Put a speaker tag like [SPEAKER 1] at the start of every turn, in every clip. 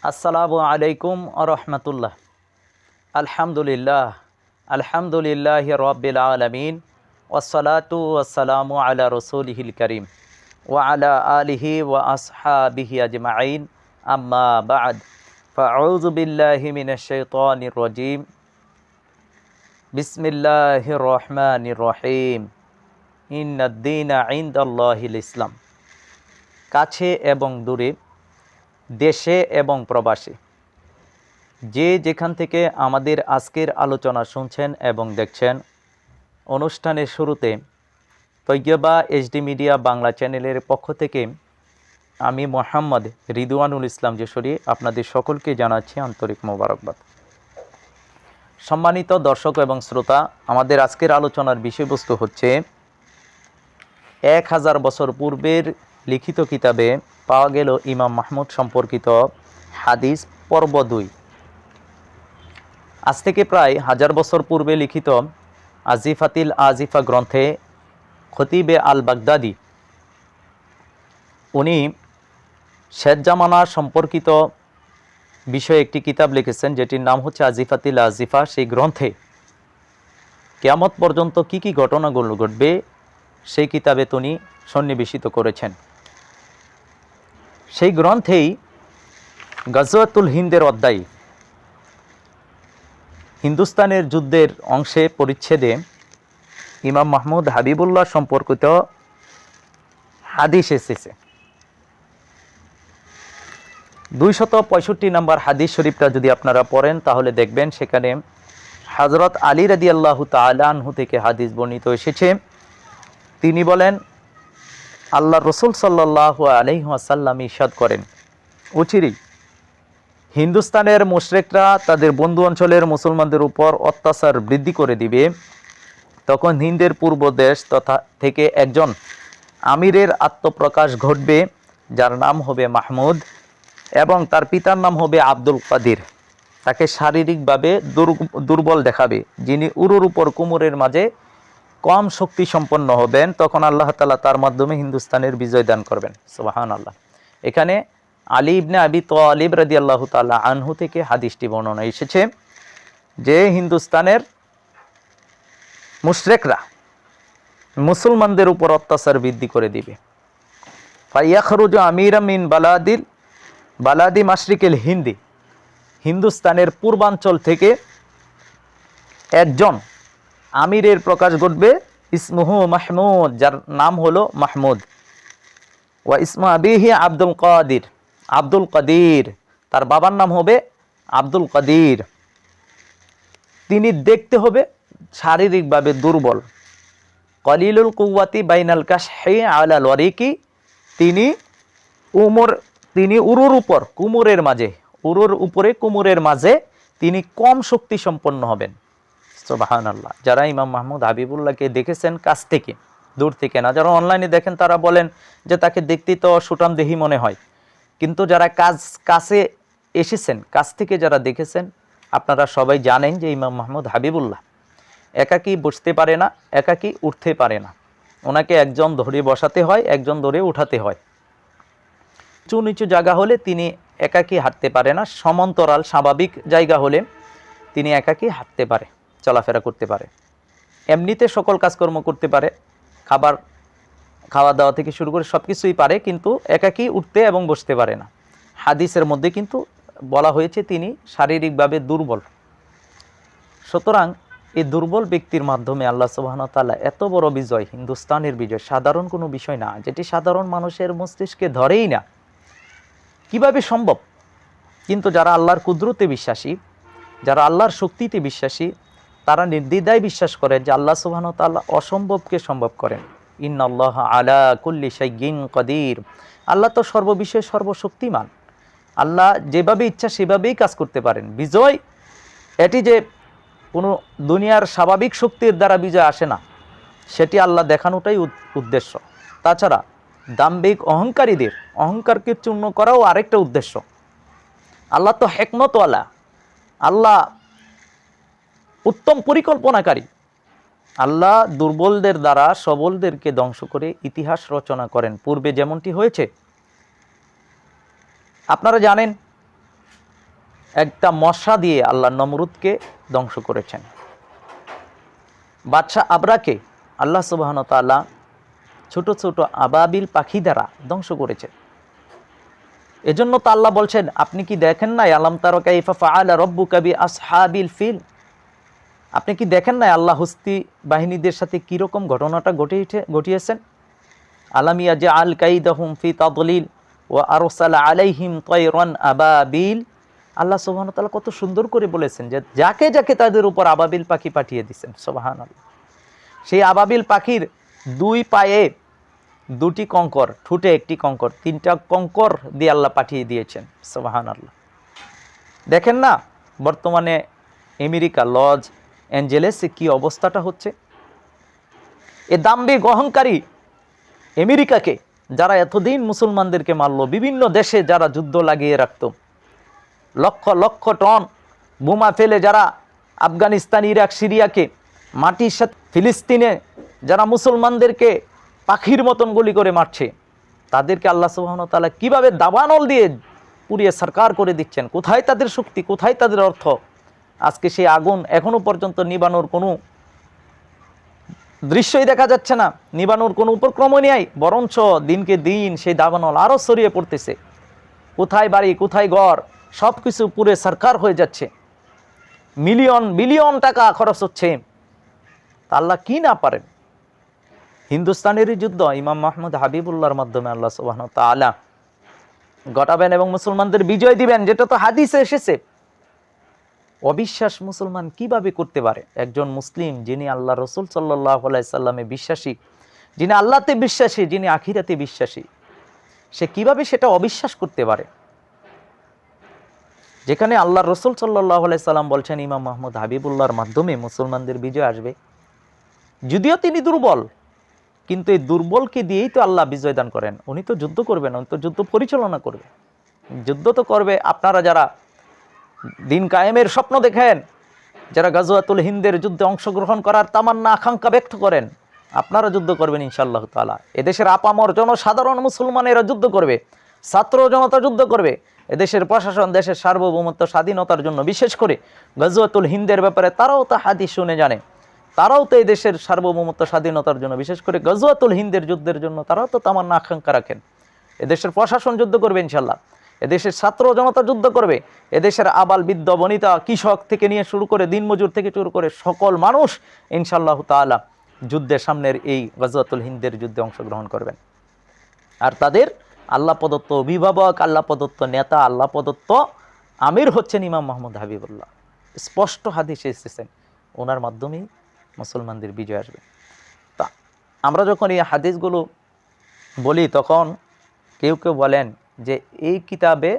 [SPEAKER 1] আসসালামু আলাইকুম রহমতুল্লাহ। আলহামদুলিল্লাহ আলহামদুলিল্লাহ রব্বিল আলমিন ওসলাতু ওসালামু আলা রসুলহিল করিম ও আলা আলিহি ও আসহাবিহি আজমাইন, আম্মা বাদ। ফাউযু বিল্লাহি মিনাশ শাইতানির রাজিম। বিসমিল্লাহির রহমানির রহিম। ইন্নাদ্দিনা ইনদাল্লাহিল ইসলাম। কাছে এবং দূরে দেশে এবং প্রবাসে। যে যেখান থেকে আমাদের আজকের আলোচনা শুনছেন এবং দেখছেন, অনুষ্ঠানের শুরুতে তৈয়বা এইচডি মিডিয়া বাংলা চ্যানেলের পক্ষ থেকে আমি মোহাম্মদ রিদওয়ানুল ইসলাম যশোরী আপনাদের সকলকে জানাচ্ছি আন্তরিক মোবারকবাদ। সম্মানিত দর্শক এবং শ্রোতা, আমাদের আজকের আলোচনার বিষয়বস্তু হচ্ছে, এক হাজার বছর পূর্বের লিখিত কিতাবে পাওয়া গেল ইমাম মাহমুদ সম্পর্কিত হাদিস পর্ব দুই। আজ থেকে প্রায় হাজার বছর পূর্বে লিখিত আজিফাতিল আজিফা গ্রন্থে খতিবে আল বাগদাদি উনি শেখ জামানা সম্পর্কিত বিষয়ে একটি কিতাব লিখেছেন, যেটির নাম হচ্ছে আজিফাতিল আজিফা। সেই গ্রন্থে কেয়ামত পর্যন্ত কি কি ঘটনাগুলো ঘটবে, সেই কিতাবে তিনি সন্নিবেশিত করেছেন। সেই গ্রন্থেই গজওয়াতুল হিন্দের অধ্যায়, হিন্দুস্তানের যুদ্ধের অংশে পরিচ্ছেদে ইমাম মাহমুদ হাবিবুল্লাহ সম্পর্কিত হাদিস এসেছে। দুইশত পঁয়ষট্টি নম্বর হাদিস শরীফটা যদি আপনারা পড়েন, তাহলে দেখবেন সেখানে হজরত আলী রাদি আল্লাহ তালাহু থেকে হাদিস বর্ণিত এসেছে। তিনি বলেন আল্লাহ রসুল সাল্লাহ আলহাসাল্লাম ইসাদ করেন। উচিরি হিন্দুস্তানের মুশরেকরা তাদের বন্ধু অঞ্চলের মুসলমানদের উপর অত্যাচার বৃদ্ধি করে দিবে। তখন হিন্দের পূর্ব দেশ তথা থেকে একজন আমিরের আত্মপ্রকাশ ঘটবে, যার নাম হবে মাহমুদ এবং তার পিতার নাম হবে আব্দুল কাদির। তাকে শারীরিকভাবে দুর্বল দেখাবে, যিনি উরুর উপর কুমোরের মাঝে কম শক্তি সম্পন্ন হবেন, তখন আল্লাহ তালা তার মাধ্যমে হিন্দুস্তানের বিজয় দান করবেন। সুবাহান আল্লাহ এখানে আলী ইবনে আবি তো আলিব রাদি আল্লাহ তাল্লাহ আনহু থেকে হাদিসটি বর্ণনা এসেছে যে হিন্দুস্তানের মুশরেকরা মুসলমানদের উপর অত্যাচার বৃদ্ধি করে দিবে। ফাইয়াখরুজ আমির মিন বালাদিল, বালাদি মাশরিকেল হিন্দি, হিন্দুস্তানের পূর্বাঞ্চল থেকে একজন আমিরের প্রকাশ ঘটবে ইসমুহু মাহমুদ, যার নাম হলো মাহমুদ। ওয়া ইসমা আবিহি আব্দুল কাদির আব্দুল কাদির। তার বাবার নাম হবে আব্দুল কাদির। তিনি দেখতে হবে শারীরিকভাবে দুর্বল। কলিলুল কুয়াতি বাইনাল কাশহি আলা লরিকি তিনি উমর, তিনি উরুর উপর, কুমুরের মাঝে, উরুর উপরে, কুমুরের মাঝে তিনি কম শক্তি সম্পন্ন হবেন। সোবাহান আল্লাহ যারা ইমাম মাহমুদ হাবিবুল্লাহকে দেখেছেন কাছ থেকে, দূর থেকে না, যারা অনলাইনে দেখেন তারা বলেন যে তাকে দেখতে তো সুটাম দেহি মনে হয়। কিন্তু যারা কাজ, কাছে এসেছেন, কাছ থেকে যারা দেখেছেন, আপনারা সবাই জানেন যে ইমাম মাহমুদ হাবিবুল্লাহ একাকি বসতে পারে না, একাকি উঠতে পারে না। ওনাকে একজন ধরে বসাতে হয়, একজন ধরে উঠাতে হয়। উঁচু নিচু জায়গা হলে তিনি একাকি হাঁটতে পারে না, সমান্তরাল, স্বাভাবিক জায়গা হলে তিনি একাকি হাঁটতে পারে। চলাফেরা করতে পারে। এমনিতে সকল কাজকর্ম করতে পারে। খাবার খাওয়া দাওয়া থেকে শুরু করে সব কিছুই পারে, কিন্তু একাকি উঠতে এবং বসতে পারে না। হাদিসের মধ্যে কিন্তু বলা হয়েছে, তিনি শারীরিকভাবে দুর্বল। সুতরাং এই দুর্বল ব্যক্তির মাধ্যমে আল্লাহ সুবাহন তাল্লাহ এত বড় বিজয়, হিন্দুস্তানের বিজয়, সাধারণ কোনো বিষয় না, যেটি সাধারণ মানুষের মস্তিষ্কে ধরেই না। কীভাবে সম্ভব? কিন্তু যারা আল্লাহর কুদরতে বিশ্বাসী, যারা আল্লাহর শক্তিতে বিশ্বাসী তারা নির্দ্বিধায় বিশ্বাস করে যে আল্লাহ সুবাহন তাল্লাহ অসম্ভবকে সম্ভব করেন। ইন্নআল্লাহ আলা কুল্লি শাইগিন কদির। আল্লাহ তো সর্ববিষয়ে সর্বশক্তিমান। আল্লাহ যেভাবে ইচ্ছা সেভাবেই কাজ করতে পারেন। বিজয় এটি যে কোনো দুনিয়ার স্বাভাবিক শক্তির দ্বারা বিজয় আসে না, সেটি আল্লাহ দেখানোটাই উদ্দেশ্য। তাছাড়া দাম্বিক অহংকারীদের, অহংকারকে চূর্ণ করাও আরেকটা উদ্দেশ্য। আল্লাহ তো হেকমতওয়ালা। আল্লাহ উত্তম পরিকল্পনাকারী। আল্লাহ দুর্বলদের দ্বারা সবলদেরকে ধ্বংস করে ইতিহাস রচনা করেন। পূর্বে যেমনটি হয়েছে। আপনারা জানেন, একটা মশা দিয়ে আল্লাহ নমরুদকে ধ্বংস করেছেন। বাদশাহ আবরাকে আল্লাহ সুবাহন তাল্লাহ ছোট ছোট আবাবিল পাখি দ্বারা ধ্বংস করেছেন এজন্য তো আল্লাহ বলছেন, আপনি কি দেখেন নাই? আলাম তারকা ইফা ফাআলা রব্বু কবি আসহাবিল ফিল? আপনি কি দেখেন না আল্লাহ হস্তি বাহিনীদের সাথে কীরকম ঘটনাটা ঘটিয়েছে, ঘটিয়েছেন? আলামিয়া যে আল কাইদাহুম ফি তাদলিল ও আরসাল আলাইহিম তৈরন আবাবিল। আল্লাহ সুবাহন তাআলা কত সুন্দর করে বলেছেন যে যাকে যাকে তাদের উপর আবাবিল পাখি পাঠিয়ে দিচ্ছেন সোবাহান আল্লাহ সেই আবাবিল পাখির দুই পায়ে দুটি কঙ্কর, ঠুটে একটি কঙ্কর, তিনটা কঙ্কর দিয়ে আল্লাহ পাঠিয়ে দিয়েছেন সোবাহান আল্লাহ দেখেন না, বর্তমানে আমেরিকা লজ অ্যাঞ্জেলেসে কি অবস্থাটা হচ্ছে? এ দাম্বিক অহংকারী আমেরিকাকে, যারা এতদিন মুসলমানদেরকে মারলো, বিভিন্ন দেশে যারা যুদ্ধ লাগিয়ে রাখত, লক্ষ লক্ষ টন বোমা ফেলে যারা আফগানিস্তান, ইরাক, সিরিয়াকে, মাটির সাথে ফিলিস্তিনে যারা মুসলমানদেরকে পাখির মতন গুলি করে মারছে, তাদেরকে আল্লাহ সুবাহন তালা কীভাবে দাবানল দিয়ে পুড়িয়ে সরকার করে দিচ্ছেন? কোথায় তাদের শক্তি? কোথায় তাদের অর্থ? আজকে সেই আগুন এখনও পর্যন্ত নিবানোর কোনো দৃশ্যই দেখা যাচ্ছে না, নিবানোর কোনো উপক্রমই নেই, বরঞ্চ দিনকে দিন সেই দাবানল আরও ছড়িয়ে পড়তেছে। কোথায় বাড়ি, কোথায় ঘর সব কিছু পুরে সরকার হয়ে যাচ্ছে। মিলিয়ন, বিলিয়ন টাকা খরচ হচ্ছে। আল্লাহ কি না পারেন? হিন্দুস্তানেরই যুদ্ধ ইমাম মাহমুদ হাবিবুল্লাহর মাধ্যমে আল্লাহ সুবাহ তালা ঘটাবেন এবং মুসলমানদের বিজয় দিবেন, যেটা তো হাদিসে এসেছে। অবিশ্বাস মুসলমান কীভাবে করতে পারে? একজন মুসলিম যিনি আল্লাহ রসুল সাল্লাহ সাল্লামে বিশ্বাসী, যিনি আল্লাহতে বিশ্বাসী, যিনি আখিরাতে বিশ্বাসী, সে কীভাবে সেটা অবিশ্বাস করতে পারে? যেখানে আল্লাহ রসুল সাল্লাহ সাল্লাম বলছেন, ইমাম মাহমুদ হাবিবুল্লাহর মাধ্যমে মুসলমানদের বিজয় আসবে। যদিও তিনি দুর্বল, কিন্তু এই দুর্বলকে দিয়েই তো আল্লাহ বিজয় দান করেন। উনি তো যুদ্ধ করবেন, উনি তো যুদ্ধ পরিচালনা করবে। যুদ্ধ তো করবে। আপনারা যারা দিন কায়েমের স্বপ্ন দেখেন। যারা গাজওয়াতুল হিন্দের যুদ্ধে অংশগ্রহণ করার তামান্না, আকাঙ্ক্ষা ব্যক্ত করেন, আপনারা যুদ্ধ করবেন ইনশাআল্লাহ তালা এদেশের আপামর জনসাধারণ মুসলমানেরা যুদ্ধ করবে, ছাত্র জনতা যুদ্ধ করবে। এদেশের প্রশাসন, দেশের সার্বভৌমত্ব, স্বাধীনতার জন্য বিশেষ করে গজওয়াতুল হিন্দের ব্যাপারে তারাও তা হাদিস শুনে জানে। তারাও তো দেশের সার্বভৌমত্ব, স্বাধীনতার জন্য, বিশেষ করে গজওয়াতুল হিন্দের যুদ্ধের জন্য তারাও তো তামান্না, আকাঙ্ক্ষা রাখেন। এদেশের প্রশাসন যুদ্ধ করবে ইনশাল্লাহ এদেশের ছাত্র জনতা যুদ্ধ করবে। এদেশের আবাল বিদ্য বনিতা কৃষক থেকে নিয়ে শুরু করে দিনমজুর থেকে শুরু করে সকল মানুষ ইনশাল্লাহ তালা যুদ্ধের সামনের এই গজওয়াতুল হিন্দের যুদ্ধে অংশগ্রহণ করবেন। আর তাদের আল্লাহ প্রদত্ত অভিভাবক, আল্লাহ প্রদত্ত নেতা, আল্লাহ প্রদত্ত আমির হচ্ছেন ইমাম মোহাম্মদ হাবিবুল্লাহ। স্পষ্ট হাদিসে এসেছেন, ওনার মাধ্যমেই মুসলমানদের বিজয় আসবে। তা আমরা যখন এই হাদিসগুলো বলি, তখন কেউ কেউ বলেন যে এই কিতাবে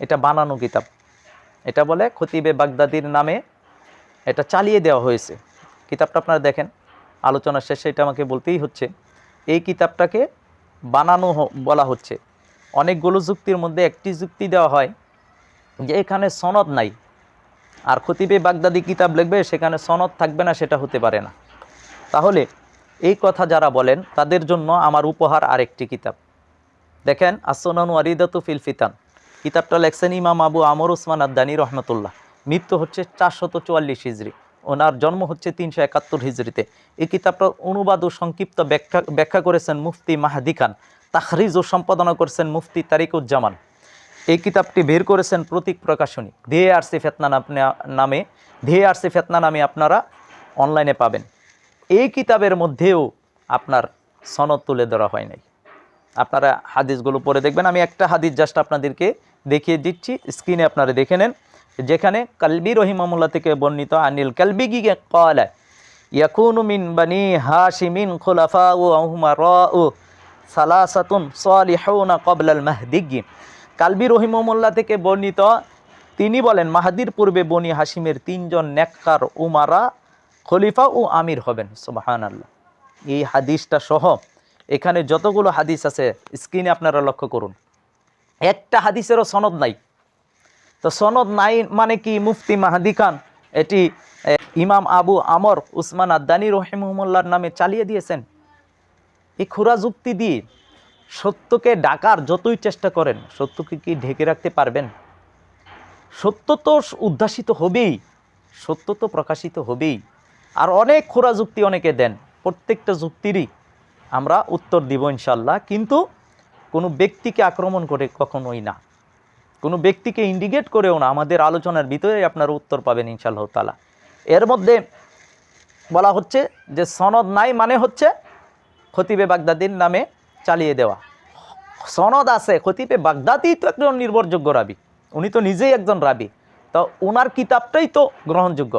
[SPEAKER 1] এটা বানানো কিতাব। এটা বলে খতিবে বাগদাদির নামে এটা চালিয়ে দেওয়া হয়েছে। কিতাবটা আপনারা দেখেন আলোচনার শেষে এটা আমাকে বলতেই হচ্ছে, এই কিতাবটাকে বানানো বলা হচ্ছে। অনেকগুলো যুক্তির মধ্যে একটি যুক্তি দেওয়া হয় যে এখানে সনদ নাই। আর খতিবে বাগদাদি কিতাব লিখবে, সেখানে সনদ থাকবে না, সেটা হতে পারে না। তাহলে এই কথা যারা বলেন, তাদের জন্য আমার উপহার আরেকটি কিতাব। দেখেন আসনানু আরিদাতু ফিল ফিতান। কিতাবটা লেখছেন ইমাম আবু আমর উসমান আদানি রহমতুল্লাহ। মৃত্যু হচ্ছে চারশত চুয়াল্লিশ হিজড়ি ওনার জন্ম হচ্ছে তিনশো একাত্তর হিজড়িতে এই কিতাবটার অনুবাদ ও সংক্ষিপ্ত ব্যাখ্যা ব্যাখ্যা করেছেন মুফতি মাহাদি খান। তাহরিজ ও সম্পাদনা করেছেন মুফতি তারিকুজ্জামান। এই কিতাবটি বের করেছেন প্রতীক প্রকাশনী। ধেয়ে আরসি ফেতনা নামে, ধেয়ে আরসি ফেতনা নামে আপনারা অনলাইনে পাবেন। এই কিতাবের মধ্যেও আপনার সনদ তুলে ধরা হয় নাই। আপনারা হাদিসগুলো পরে দেখবেন। আমি একটা হাদিস জাস্ট আপনাদেরকে দেখিয়ে দিচ্ছি। স্ক্রিনে আপনারা দেখে নেন। যেখানে কালবি রহিমামুল্লাহ থেকে বর্ণিত, আনিল কালবি গিয়ে কলা মিন বানি হাশিমিন খুলাফা ও র ও কবলাল মাহদিগি। কালবি রহিমামুল্লাহ থেকে বর্ণিত, তিনি বলেন, মাহাদির পূর্বে বনি হাসিমের তিনজন নেককার উমারা খলিফা ও আমির হবেন। সুবাহান আল্লাহ এই হাদিসটা সহ এখানে যতগুলো হাদিস আছে স্ক্রিনে আপনারা লক্ষ্য করুন। একটা হাদিসেরও সনদ নাই। তো সনদ নাই মানে কি? মুফতি মাহাদি খান, এটি ইমাম আবু আমর উসমান আদানি রহিমুল্লাহর নামে চালিয়ে দিয়েছেন। এই খুরা যুক্তি দিয়ে সত্যকে ডাকার যতই চেষ্টা করেন, সত্যকে কি ঢেকে রাখতে পারবেন? সত্য তো উদ্ভাসিত হবেই, সত্য তো প্রকাশিত হবেই। আর অনেক খোরা যুক্তি অনেকে দেন, প্রত্যেকটা যুক্তিরই। আমরা উত্তর দিব ইনশাল্লাহ কিন্তু কোনো ব্যক্তিকে আক্রমণ করে কখনোই না। কোনো ব্যক্তিকে ইন্ডিকেট করেও না, আমাদের আলোচনার ভিতরে আপনারা উত্তর পাবেন ইনশাআল্লাহ তালা এর মধ্যে বলা হচ্ছে যে সনদ নাই মানে হচ্ছে খতিবে বাগদাদির নামে চালিয়ে দেওয়া। সনদ আছে, খতিবে বাগদাদি তো একজন নির্ভরযোগ্য রাবি, উনি তো নিজেই একজন রাবি। তো ওনার কিতাবটাই তো গ্রহণযোগ্য।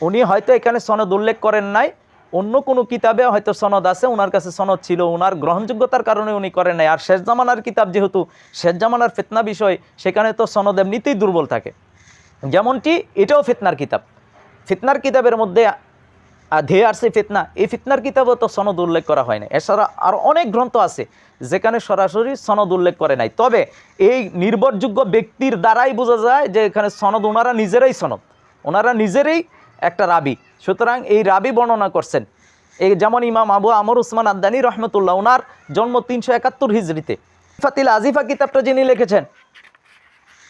[SPEAKER 1] উনি হয়তো এখানে সনদ উল্লেখ করেন নাই অন্য কোনো কিতাবে হয়তো সনদ আছে ওনার কাছে সনদ ছিল ওনার গ্রহণযোগ্যতার কারণে উনি করেন নাই। আর শেষ জামানার কিতাব যেহেতু, শেষ জামানার ফেতনা বিষয়, সেখানে তো সনদ এমনিতেই দুর্বল থাকে। যেমনটি, এটাও ফেতনার কিতাব। ফিতনার কিতাবের মধ্যে ধেয়ে আসছে ফিতনা। এই ফিতনার কিতাবও তো সনদ উল্লেখ করা হয় না এছাড়া আর অনেক গ্রন্থ আছে, যেখানে সরাসরি সনদ উল্লেখ করে নাই। তবে এই নির্ভরযোগ্য ব্যক্তির দ্বারাই বোঝা যায় যে এখানে সনদ ওনারা নিজেরাই সনদ। ওনারা নিজেরাই একটা রাবি। সুতরাং এই রাবি বর্ণনা করছেন। এই যেমন ইমাম আবু আমর উসমান আদানি রহমতুল্লাহ ওনার জন্ম তিনশো একাত্তর হিজড়িতে। ফাতিল আজিফা কিতাবটা যিনি লিখেছেন,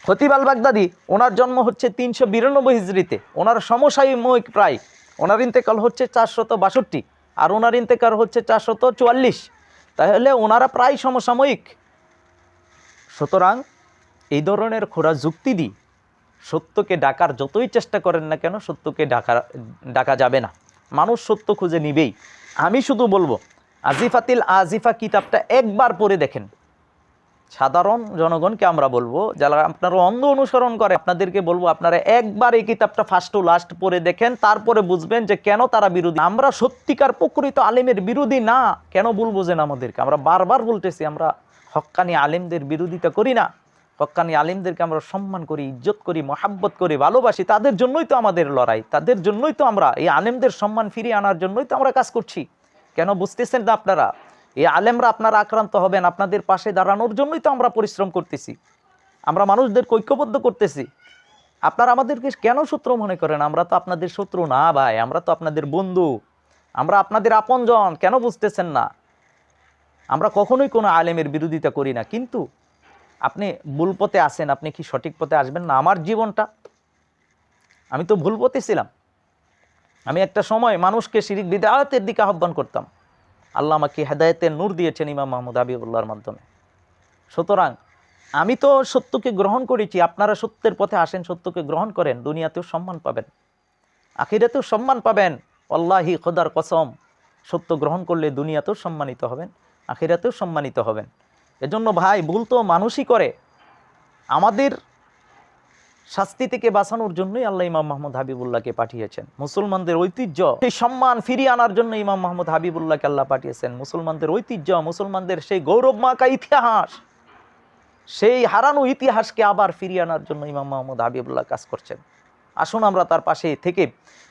[SPEAKER 1] খতিব আল বাগদাদি ওনার জন্ম হচ্ছে তিনশো বিরানব্বই হিজড়িতে। ওনার সমসাময়িক প্রায় ওনার ইন্তেকাল হচ্ছে চারশত বাষট্টি, আর ওনার ইন্তেকাল হচ্ছে চারশত চুয়াল্লিশ। তাহলে ওনারা প্রায় সমসাময়িক। সুতরাং এই ধরনের খোরা যুক্তি দিই। সত্যকে ডাকার যতই চেষ্টা করেন না কেন সত্যকে ডাকা ডাকা যাবে না। মানুষ সত্য খুঁজে নিবেই। আমি শুধু বলব, আজিফাতিল আজিফা কিতাবটা একবার পড়ে দেখেন। সাধারণ জনগণকে আমরা বলব, যারা আপনারা অন্ধ অনুসরণ করে, আপনাদেরকে বলব, আপনারা একবার এই কিতাবটা ফার্স্ট টু লাস্ট পড়ে দেখেন, তারপরে বুঝবেন যে কেন তারা বিরোধী। আমরা সত্যিকার প্রকৃত আলেমের বিরোধী না, কেন ভুল বোঝেন আমাদেরকে? আমরা বারবার বলতেছি, আমরা হক্কানি আলেমদের বিরোধিতা করি না। হক্কানি আলিমদেরকে আমরা সম্মান করি, ইজ্জত করি, মহাব্বত করি, ভালোবাসি, তাদের জন্যই তো আমাদের লড়াই, তাদের জন্যই তো আমরা এই আলেমদের সম্মান ফিরিয়ে আনার জন্যই তো আমরা কাজ করছি। কেন বুঝতেছেন না আপনারা? এই আলেমরা আপনারা আক্রান্ত হবেন, আপনাদের পাশে দাঁড়ানোর জন্যই তো আমরা পরিশ্রম করতেছি। আমরা মানুষদের ঐক্যবদ্ধ করতেছি। আপনারা আমাদেরকে কেন শত্রু মনে করেন? আমরা তো আপনাদের শত্রু না ভাই, আমরা তো আপনাদের বন্ধু। আমরা আপনাদের আপনজন, কেন বুঝতেছেন না? আমরা কখনোই কোনো আলেমের বিরোধিতা করি না। কিন্তু আপনি ভুল পথে আসেন আপনি কি সঠিক পথে আসবেন না? আমার জীবনটা, আমি তো ভুল পথে ছিলাম। আমি একটা সময় মানুষকে শিরিক, বিদায়তের দিকে আহ্বান করতাম। আল্লাহ আমাকে হেদায়তের নূর দিয়েছেন ইমাম মাহমুদ হাবিবুল্লাহর মাধ্যমে। সুতরাং আমি তো সত্যকে গ্রহণ করেছি, আপনারা সত্যের পথে আসেন, সত্যকে গ্রহণ করেন, দুনিয়াতেও সম্মান পাবেন, আখিরাতেও সম্মান পাবেন। আল্লাহি খোদার কসম, সত্য গ্রহণ করলে দুনিয়াতেও সম্মানিত হবেন, আখিরাতেও সম্মানিত হবেন। এজন্য ভাই, ভুল তো মানুষই করে। আমাদের শাস্তি থেকে বাঁচানোর জন্যই আল্লাহ ইমাম মাহমুদ হাবিবুল্লাহকে পাঠিয়েছেন। মুসলমানদের ঐতিহ্য, সেই সম্মান ফিরিয়ে আনার জন্য ইমাম মাহমুদ হাবিবুল্লাহকে আল্লাহ পাঠিয়েছেন। মুসলমানদের ঐতিহ্য, মুসলমানদের সেই গৌরব মাকা ইতিহাস, সেই হারানো ইতিহাসকে আবার ফিরিয়ে আনার জন্য ইমাম মাহমুদ হাবিবুল্লাহ কাজ করছেন। আসুন আমরা তার পাশে থেকে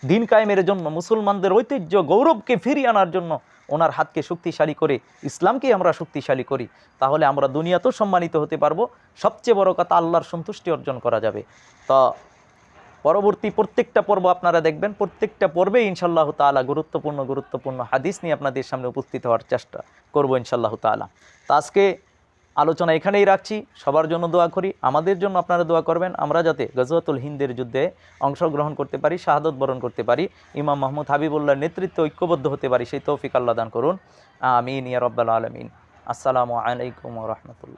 [SPEAKER 1] দিন কায়েমের জন্য মুসলমানদের ঐতিহ্য, গৌরবকে ফিরিয়ে আনার জন্য ওনার হাতকে শক্তিশালী করে, ইসলামকে আমরা শক্তিশালী করি। তাহলে আমরা দুনিয়াতেও সম্মানিত হতে পারব। সবচেয়ে বড় কথা আল্লাহর সন্তুষ্টি অর্জন করা যাবে। তা পরবর্তী প্রত্যেকটা পর্ব আপনারা দেখবেন। প্রত্যেকটা পর্বে ইনশাল্লাহ তালা গুরুত্বপূর্ণ গুরুত্বপূর্ণ হাদিস নিয়ে আপনাদের সামনে উপস্থিত হওয়ার চেষ্টা করব ইনশাল্লাহ তালা তা আজকে আলোচনা এখানেই রাখছি। সবার জন্য দোয়া করি। আমাদের জন্য আপনারা দোয়া করবেন। আমরা যাতে গজওয়াতুল হিন্দের যুদ্ধে অংশগ্রহণ করতে পারি, শাহাদত বরণ করতে পারি, ইমাম মাহমুদ হাবিবুল্লাহর নেতৃত্বে ঐক্যবদ্ধ হতে পারি, সেই তৌফিক আল্লাহ দান করুন। আমিন ইয়া রব্বাল আলমিন। আসসালামু আলাইকুম রহমতুল্লাহ।